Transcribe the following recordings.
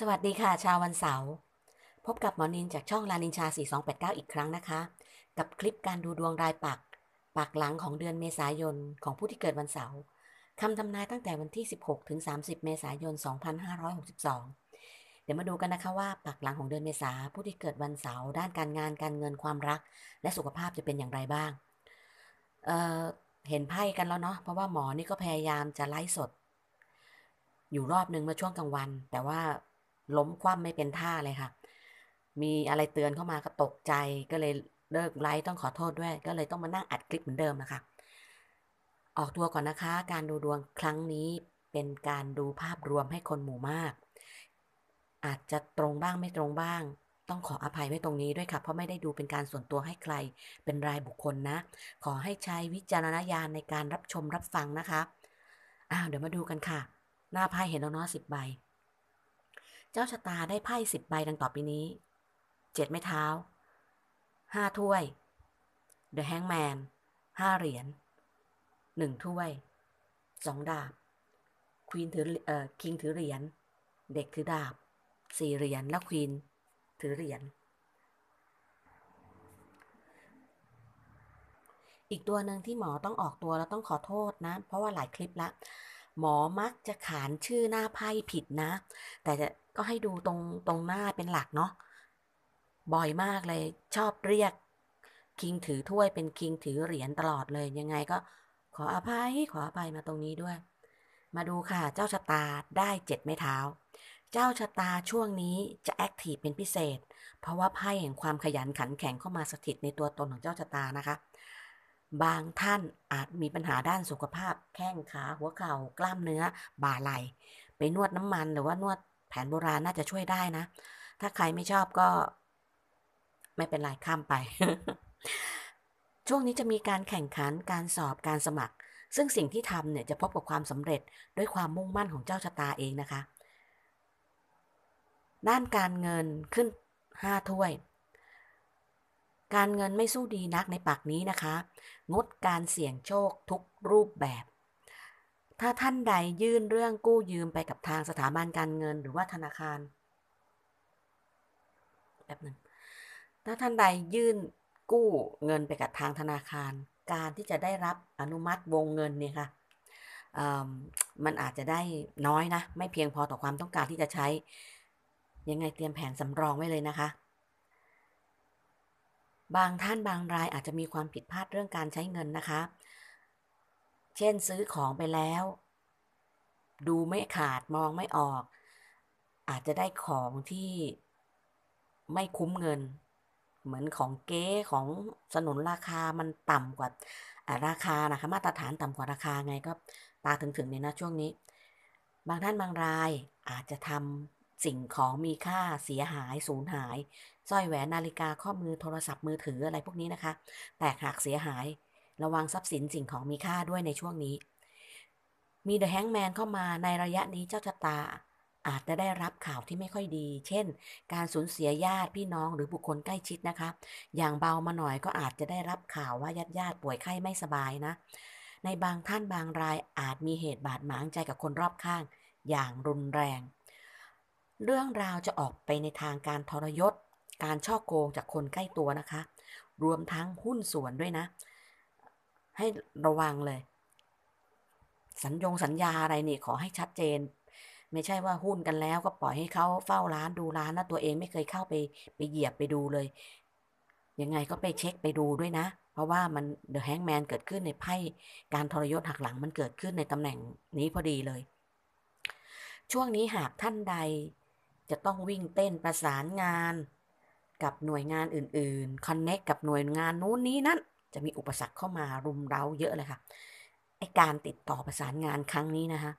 สวัสดีค่ะ ชาววันเสาร์พบกับหมอนินจากช่องลานินชา 4289 อีกครั้งนะคะ กับคลิปการดูดวงรายปักปักหลังของเดือนเมษายนของผู้ที่เกิดวันเสาร์คำทำนายตั้งแต่วันที่ 16 ถึง 30 เมษายน 2562 เดี๋ยวมาดูกันนะคะว่าปักหลังของเดือนเมษาผู้ที่เกิดวันเสาร์ด้านการงานการเงินความรัก และสุขภาพจะเป็นอย่างไรบ้างเเห็นไพ่กันแล้วเนาะเพราะว่าหมอนี่ก็พยายามจะไล่สด อยู่รอบหนึ่งเมื่อช่วงกลางวัน แต่ว่า ล้มคว่ำไม่เป็นท่าเลยค่ะ มีอะไรเตือนเข้ามาก็ตกใจก็เลยเลิกไลฟ์ต้องขอโทษด้วย ก็เลยต้องมานั่งอัดคลิปเหมือนเดิมนะคะ ออกตัวก่อนนะคะ การดูดวงครั้งนี้เป็นการดูภาพรวมให้คนหมู่มาก อาจจะตรงบ้างไม่ตรงบ้าง ต้องขออภัยไว้ตรงนี้ด้วยค่ะ เพราะไม่ได้ดูเป็นการส่วนตัวให้ใคร เป็นรายบุคคลนะ ขอให้ใช้วิจารณญาณในการรับชมรับฟังนะคะอ้าวเดี๋ยวมาดูกันค่ะ หน้าไพ่เห็นแล้วเนาะสิบใบ เจ้าชะตาได้ไพ่สิบใบดังต่อไปนี้ เจ็ดไม้เท้า ห้าถ้วย The Hangman ห้าเหรียญ หนึ่งถ้วย สองดาบ ควีนถือเอ่อคิงถือเหรียญ เด็กถือดาบ สี่เหรียญ แล้วควีนถือเหรียญ อีกตัวหนึ่งที่หมอต้องออกตัวแล้วต้องขอโทษนะ เพราะว่าหลายคลิปละ หมอมักจะขานชื่อหน้าไพ่ผิดนะ แต่ก็ให้ดูตรงตรงหน้าเป็นหลักเนาะบ่อยมากเลยชอบเรียก คิงถือถ้วยเป็นคิงถือเหรียญตลอดเลยยังไงก็ขออภัยขออภัยมาตรงนี้ด้วย มาดูค่ะเจ้าชะตาได้เจ็ดไม้เท้า เจ้าชะตาช่วงนี้จะแอคทีฟเป็นพิเศษ เพราะว่าไพ่แห่งความขยันขันแข็งเข้ามาสถิตในตัวตนของเจ้าชะตานะคะ บางท่านอาจมีปัญหาด้านสุขภาพ แข้งขาหัวเข่ากล้ามเนื้อ บ่าไหลไปนวดน้ำมันหรือว่านวดแผนโบราณน่าจะช่วยได้นะ ถ้าใครไม่ชอบก็ ไม่เป็นไรข้ามไป ช่วงนี้จะมีการแข่งขันการสอบการสมัคร ซึ่งสิ่งที่ทำเนี่ยจะพบกับความสำเร็จด้วยความมุ่งมั่นของเจ้าชะตาเองนะคะ ด้านการเงินขึ้นห้าถ้วย การเงินไม่สู้ดีนักในปักนี้นะคะ งดการเสี่ยงโชคทุกรูปแบบ ถ้าท่านใดยื่นเรื่องกู้ยืมไปกับทางสถาบันการเงินหรือว่าธนาคารแบบนึงถ้าท่านใดยื่นกู้เงินไปกับทางธนาคาร การที่จะได้รับอนุมัติวงเงินเนี่ยค่ะมันอาจจะได้น้อยนะ ไม่เพียงพอต่อความต้องการที่จะใช้ ยังไงเตรียมแผนสำรองไว้เลยนะคะ บางท่านบางรายอาจจะมีความผิดพลาดเรื่องการใช้เงินนะคะ เช่นซื้อของไปแล้ว ดูไม่ขาดมองไม่ออก อาจจะได้ของที่ไม่คุ้มเงิน เหมือนของเก๊ของสนุนราคามันต่ำกว่าราคานะคะ มาตรฐานต่ำกว่าราคาไงก็ตาถึงๆเนี่ยนะช่วงนี้ บางท่านบางรายอาจจะทำ สิ่งของมีค่าเสียหายสูญหายสร้อยแหวนนาฬิกาข้อมือโทรศัพท์มือถืออะไรพวกนี้นะคะ แตกหักเสียหาย ระวังทรัพย์สินสิ่งของมีค่าด้วยในช่วงนี้ มีเดอะแฮงแมนเข้ามาในระยะนี้เจ้าชะตา อาจจะได้รับข่าวที่ไม่ค่อยดี เช่น การสูญเสียญาติพี่น้องหรือบุคคลใกล้ชิดนะคะ อย่างเบามาหน่อยก็อาจจะได้รับข่าวว่าญาติญาติป่วยไข้ไม่สบายนะ ในบางท่านบางรายอาจมีเหตุบาดหมางใจกับคนรอบข้าง อย่างรุนแรง เรื่องราวจะออกไปในทางการทรยศ การช่อโกงจากคนใกล้ตัวนะคะ รวมทั้งหุ้นส่วนด้วยนะ ให้ระวังเลย สัญญงสัญญาอะไรนี่ขอให้ชัดเจน ไม่ใช่ว่าหุ้นกันแล้วก็ปล่อยให้เขาเฝ้าร้านดูร้านนะตัวเองไม่เคยเข้าไปไปเหยียบไปดูเลย ยังไงก็ไปเช็คไปดูด้วยนะ เพราะว่ามันเดอะแฮงแมนเกิดขึ้นในไพ่การทรยศหักหลังมันเกิดขึ้นในตำแหน่งนี้พอดีเลยช่วงนี้หากท่านใด จะต้องวิ่งเต้นประสานงาน กับหน่วยงานอื่นๆคอนเน็กกับหน่วยงานนู้นนี้นั้นจะมีอุปสรรคเข้ามารุมเร้าเยอะเลยค่ะไอการติดต่อประสานงานครั้งนี้นะคะ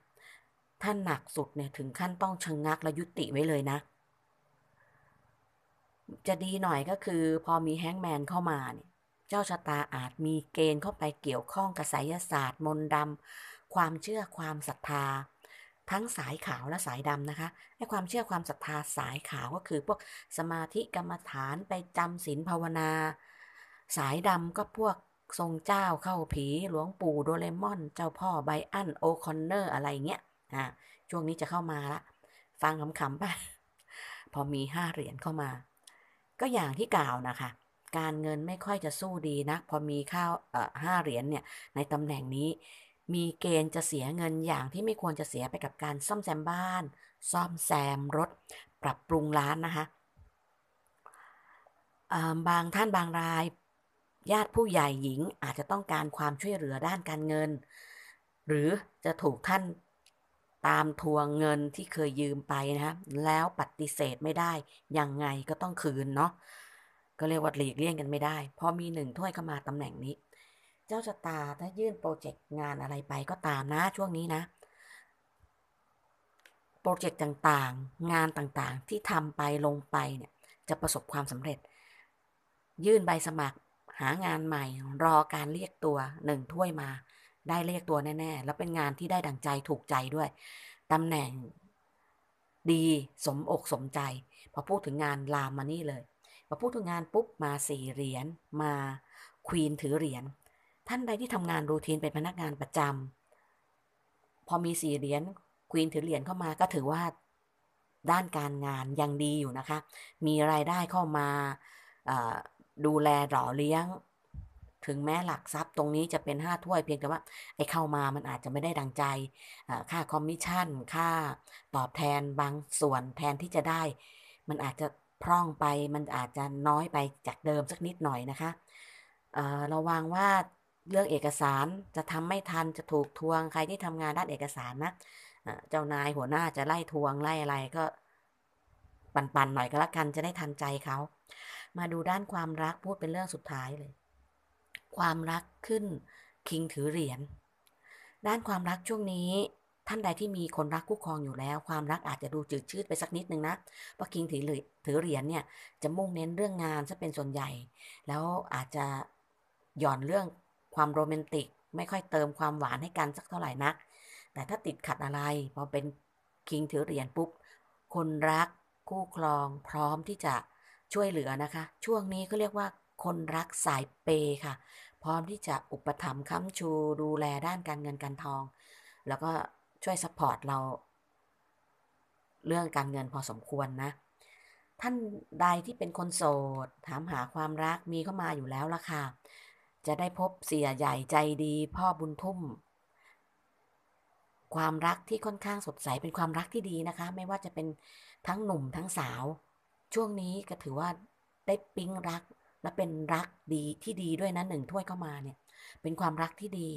ท่านหนักสุดเนี่ยถึงขั้นต้องชะงงักและยุติไว้เลยนะ จะดีหน่อยก็คือพอมีแฮงแมนเข้ามาเนี่ยเจ้าชะตาอาจมีเกณฑ์เข้าไปเกี่ยวข้องกับไสยศาสตร์ มนต์ดำความเชื่อความศรัทธา ทั้งสายขาวและสายดำนะคะไอ้ความเชื่อความศรัทธาสายขาวก็คือพวกสมาธิกรรมฐานไปจำศีลภาวนา สายดำก็พวกทรงเจ้าเข้าผีหลวงปู่โดเรมอน เจ้าพ่อไบอันโอคอนเนอร์อะไรเงี้ยอ่าช่วงนี้จะเข้ามาละ ฟังขำๆไปพอมีห้าเหรียญเข้ามา ก็อย่างที่กล่าวนะคะ การเงินไม่ค่อยจะสู้ดีนะพอมีข้าวห้าเหรียญเนี่ยในตำแหน่งนี้ มีเกณฑ์จะเสียเงินอย่างที่ไม่ควรจะเสียไปกับการซ่อมแซมบ้าน ซ่อมแซมรถ ปรับปรุงร้านนะคะบางท่านบางราย ญาติผู้ใหญ่หญิงอาจจะต้องการความช่วยเหลือด้านการเงิน หรือจะถูกท่านตามทวงเงินที่เคยยืมไปนะแล้วปฏิเสธไม่ได้ ยังไงก็ต้องคืนเนาะก็เรียกว่าหลีกเลี่ยงกันไม่ได้ พอมีหนึ่งถ้วยเข้ามาตำแหน่งนี้ เจ้าชะตาถ้ายื่นโปรเจกต์งานอะไรไปก็ตามนะช่วงนี้นะ โปรเจกต์ต่างๆ งานต่างๆ ที่ทำไปลงไปเนี่ย จะประสบความสำเร็จ ยื่นใบสมัครหางานใหม่ รอการเรียกตัวหนึ่งถ้วยมา ได้เรียกตัวแน่ ๆ แล้วเป็นงานที่ได้ดังใจถูกใจด้วยตำแหน่งดีสมอกสมใจ พอพูดถึงงานลามมานี่เลย พอพูดถึงงานปุ๊บมาสี่เหรียญมาควีนถือเหรียญ ท่านใดที่ทำงานรูทีนเป็นพนักงานประจำพอมีสี่เหรียญควีนถือเหรียญเข้ามาก็ถือว่าด้านการงานยังดีอยู่นะคะ มีรายได้เข้ามาดูแลหล่อเลี้ยง ถึงแม้หลักทรัพย์ตรงนี้จะเป็นห้าถ้วยเพียงแต่ว่า ไอ้เข้ามามันอาจจะไม่ได้ดังใจ ค่าคอมมิชชั่น ค่าตอบแทนบางส่วนแทนที่จะได้ มันอาจจะพร่องไป มันอาจจะน้อยไปจากเดิมสักนิดหน่อยนะคะ ระวังว่า เรื่องเอกสารจะทำไม่ทันจะถูกทวงใครที่ทำงานด้านเอกสารนะเจ้านายหัวหน้าจะไล่ทวงไล่อะไรก็ ปันๆหน่อยก็แล้วกันจะได้ทันใจเขา มาดูด้านความรักพูดเป็นเรื่องสุดท้ายเลย ความรักขึ้นคิงถือเหรียญด้านความรักช่วงนี้ท่านใดที่มีคนรักคู่ครองอยู่แล้ว ความรักอาจจะดูจืดชืดไปสักนิดนึงนะเพราะคิงถือถือเหรียญเนี่ยจะมุ่งเน้นเรื่องงานซะเป็นส่วนใหญ่ แล้วอาจจะหย่อนเรื่อง ความโรแมนติก ไม่ค่อยเติมความหวานให้กันสักเท่าไหร่นัก แต่ถ้าติดขัดอะไร พอเป็นคิงถือเหรียญปุ๊บ คนรักคู่ครองพร้อมที่จะช่วยเหลือนะคะ ช่วงนี้ก็เรียกว่าคนรักสายเปค่ะ พร้อมที่จะอุปถัมภ์ค้ำชูดูแลด้านการเงินการทอง แล้วก็ช่วยสปอร์ตเรา เรื่องการเงินพอสมควรนะ ท่านใดที่เป็นคนโสด ถามหาความรักมีเข้ามาอยู่แล้วล่ะค่ะ จะได้พบเสียใหญ่ใจดีพ่อบุญทุ่ม ความรักที่ค่อนข้างสดใสเป็นความรักที่ดีนะคะ ไม่ว่าจะเป็นทั้งหนุ่มทั้งสาว ช่วงนี้ก็ถือว่าได้ปิ๊งรักและเป็นรักดีที่ดีด้วยนะหนึ่งถ้วยเข้ามาเนี่ย เป็นความรักที่ดี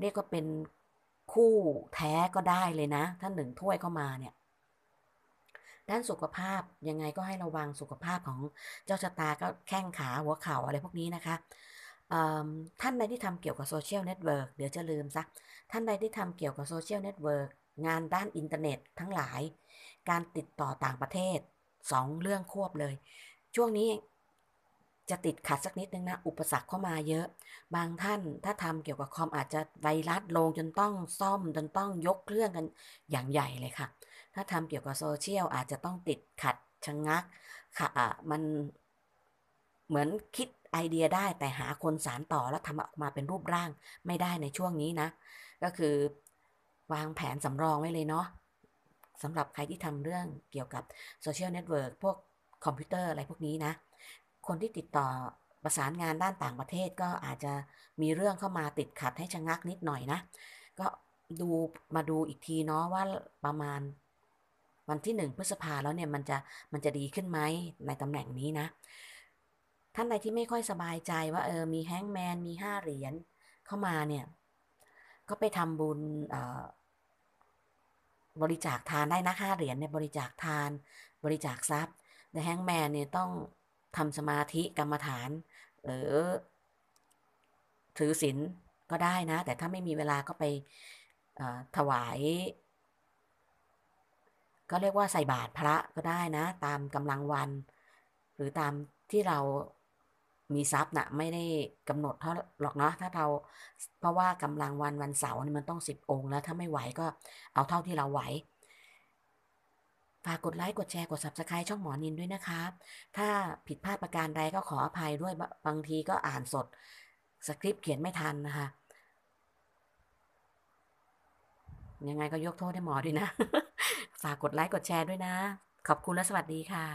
เรียกว่าเป็นคู่แท้ก็ได้เลยนะ ถ้าหนึ่งถ้วยเข้ามาเนี่ย ด้านสุขภาพยังไงก็ให้ระวังสุขภาพของเจ้าชะตาก็แข้งขาหัวเข่าอะไรพวกนี้นะคะท่านใดที่ทำเกี่ยวกับโซเชียลเน็ตเวิร์กเดี๋ยวจะลืมซะท่านใดที่ทำเกี่ยวกับโซเชียลเน็ตเวิร์กงานด้านอินเทอร์เน็ตทั้งหลาย การติดต่อต่างประเทศสองเรื่องควบเลย ช่วงนี้จะติดขัดสักนิดนึงนะ อุปสรรคเข้ามาเยอะ บางท่านถ้าทำเกี่ยวกับคอมอาจจะไวรัสลงจนต้องซ่อมจนต้องยกเครื่องกันอย่างใหญ่เลยค่ะ ถ้าทำเกี่ยวกับโซเชียลอาจจะต้องติดขัดชะงงักค่ะอะมันเหมือนคิดไอเดียได้แต่หาคนสารต่อแล้วทำออกมาเป็นรูปร่างไม่ได้ในช่วงนี้นะ ก็คือวางแผนสำรองไว้เลยเนาะสำหรับใครที่ทำเรื่องเกี่ยวกับโซเชียลเน็ตเวิร์กพวกคอมพิวเตอร์อะไรพวกนี้นะ คนที่ติดต่อประสานงานด้านต่างประเทศก็อาจจะมีเรื่องเข้ามาติดขัดให้ชะงักนิดหน่อยนะ ก็ดูมาดูอีกทีเนาะว่าประมาณ วันที่หนึ่งพฤษภาแล้วเนี่ยมันจะมันจะดีขึ้นไหมในตำแหน่งนี้นะ ท่านใดที่ไม่ค่อยสบายใจว่าเออมีแฮงแมนมีห้าเหรียญเข้ามาเนี่ยก็ไปทำบุญบริจาคทานได้นะค่าเหรียญเนี่ยบริจาคทาน บริจาคทรัพย์แต่แฮงแมนเนี่ยต้องทำสมาธิกรรมฐานหรือถือศีลก็ได้นะ แต่ถ้าไม่มีเวลาก็ไปถวาย ก็เรียกว่าใส่บาตรพระก็ได้นะ ตามกำลังวัน หรือตามที่เรามีทรัพย์นะไม่ได้กำหนดเท่าหรอกเนาะถ้าเราเพราะว่ากำลังวันวันเสาร์นี่มันต้องสิบองค์แล้ว ถ้าไม่ไหวก็เอาเท่าที่เราไหวฝากกดไลค์กดแชร์กด subscribe ช่องหมอนินด้วยนะคะ ถ้าผิดพลาดประการใดก็ขออภัยด้วยบางทีก็อ่านสด สคริปต์เขียนไม่ทันนะคะ ยังไงก็ยกโทษให้หมอด้วยนะ ฝากกดไลค์กดแชร์ด้วยนะ ขอบคุณและสวัสดีค่ะ